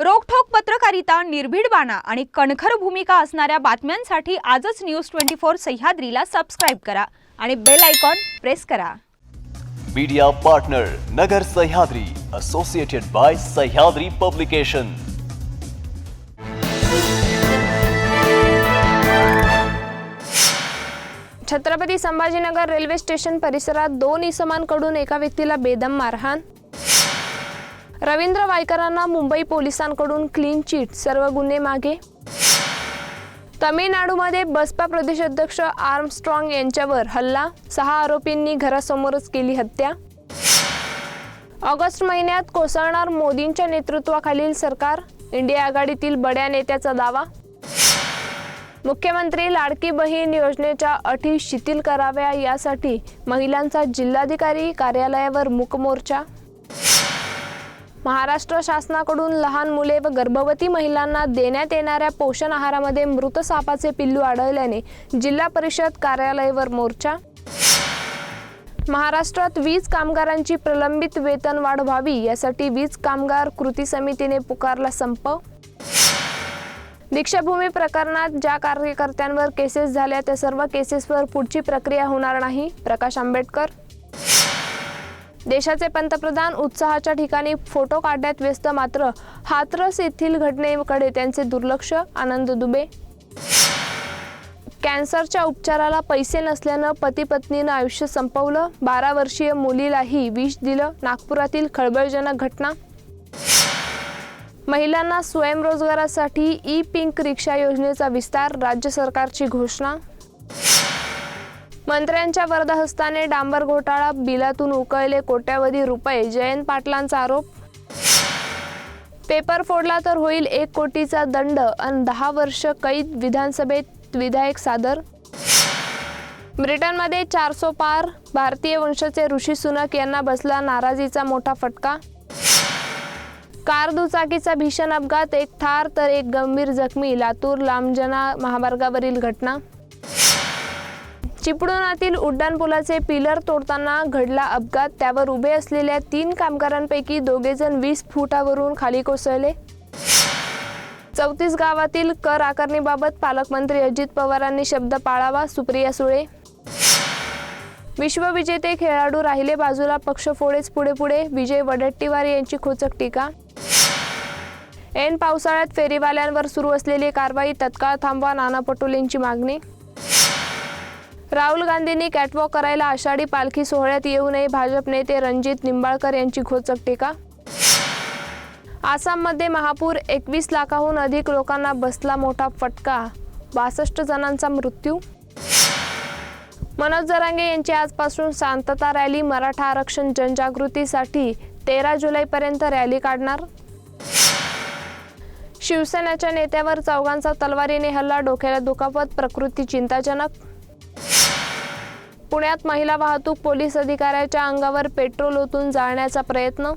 रोखठोक पत्रकारिता निर्भीड बाणा आणि कणखर भूमिका असणाऱ्या बातम्यांसाठी आजच न्यूज ट्वेंटी फोर सह्याद्रीला सबस्क्राईब करा आणि बेल आयकॉन प्रेस करा. Media partner Nagar Sahyadri associated by Sahyadri publication Chhatrapati Sambhajinagar railway station परिसरात दोन इसमांकडून एका व्यक्तीला बेदम मारहाण रवींद्र वायकरांना मुंबई पोलिसांकडून क्लीन चिट सर्व गुन्हे मागे. तमिळनाडूमध्ये बसपा प्रदेशाध्यक्ष आर्मस्ट्रॉंग यांच्यावर हल्ला सहा आरोपींनी घरासमोरच केली हत्या. ऑगस्ट महिन्यात कोसळणार मोदींच्या नेतृत्वाखालील सरकार इंडिया आघाडीतील बड्या नेत्याचा दावा. मुख्यमंत्री लाडकी बहीण योजनेच्या अटी शिथिल कराव्या यासाठी महिलांचा जिल्हाधिकारी कार्यालयावर मूकमोर्चा महाराष्ट्र शासनाकडून लहान मुले व गर्भवती महिलांना देण्यात येणाऱ्या पोषण आहारामध्ये मृत सापाचे पिल्लू आढळल्याने जिल्हा परिषद कार्यालयावर मोर्चा. महाराष्ट्रात वीज कामगारांची प्रलंबित वेतन वाढ व्हावी यासाठी वीज कामगार कृती समितीने पुकारला संप. दीक्षाभूमी प्रकरणात ज्या कार्यकर्त्यांवर केसेस झाल्या त्या सर्व केसेसवर पुढची प्रक्रिया होणार नाही. प्रकाश आंबेडकर. देशाचे पंतप्रधान उत्साहाच्या ठिकाणी फोटो काढण्यात व्यस्त मात्र हाथरस येथील घटनेकडे त्यांचे दुर्लक्ष. आनंद दुबे. कॅन्सरच्या उपचाराला पैसे नसल्यानं पती पत्नीनं आयुष्य संपवलं. बारा वर्षीय मुलीलाही विष दिलं. नागपुरातील खळबळजनक घटना. महिलांना स्वयंरोजगारासाठी ई पिंक रिक्षा योजनेचा विस्तार राज्य सरकारची घोषणा. मंत्र्यांच्या वरदहस्ताने डांबर घोटाळा बिलातून उकळले कोट्यावधी रुपये जयंत पाटलांचा आरोप. पेपर फोडला तर होईल एक कोटीचा दंड आणि दहा वर्ष कैद विधानसभेत विधायक सादर. ब्रिटनमध्ये चारसो पार भारतीय वंशाचे ऋषी सुनक यांना बसला नाराजीचा मोठा फटका. कार दुचाकीचा भीषण अपघात एक ठार तर एक गंभीर जखमी लातूर लांबजना महामार्गावरील घटना. चिपळुणातील उड्डाणपुलाचे पिलर तोडताना घडला अपघात. त्यावर उभे असलेल्या तीन कामगारांपैकी दोघेजण वीस फुटावरून खाली कोसळले. चौतीस गावातील कर आकारणीबाबत पालकमंत्री अजित पवारांनी शब्द पाळावा सुप्रिया सुळे. विश्वविजेते खेळाडू राहिले बाजूला पक्ष फोडेच पुढे पुढे. विजय वडट्टीवार यांची खोचक टीका. ऐन पावसाळ्यात फेरीवाल्यांवर सुरू असलेली कारवाई तत्काळ थांबवा नाना पटोलेंची मागणी. राहुल गांधींनी कॅटवॉक करायला आषाढी पालखी सोहळ्यात येऊ नये. भाजप नेते रणजित निंबाळकर यांची खोचक टीका. आसाममध्ये महापूर एकवीस लाखाहून अधिक लोकांना बसला मोठा फटका. बासष्ट जणांचा मृत्यू. मनोज जरांगे यांची आजपासून शांतता रॅली मराठा आरक्षण जनजागृतीसाठी तेरा जुलैपर्यंत रॅली काढणार. शिवसेनेच्या नेत्यावर चौघांचा तलवारीने हल्ला डोक्याला दुखापत प्रकृती चिंताजनक. पुण्यात महिला वाहतूक पोलीस अधिकाऱ्याच्या अंगावर पेट्रोल ओतून जाळण्याचा प्रयत्न?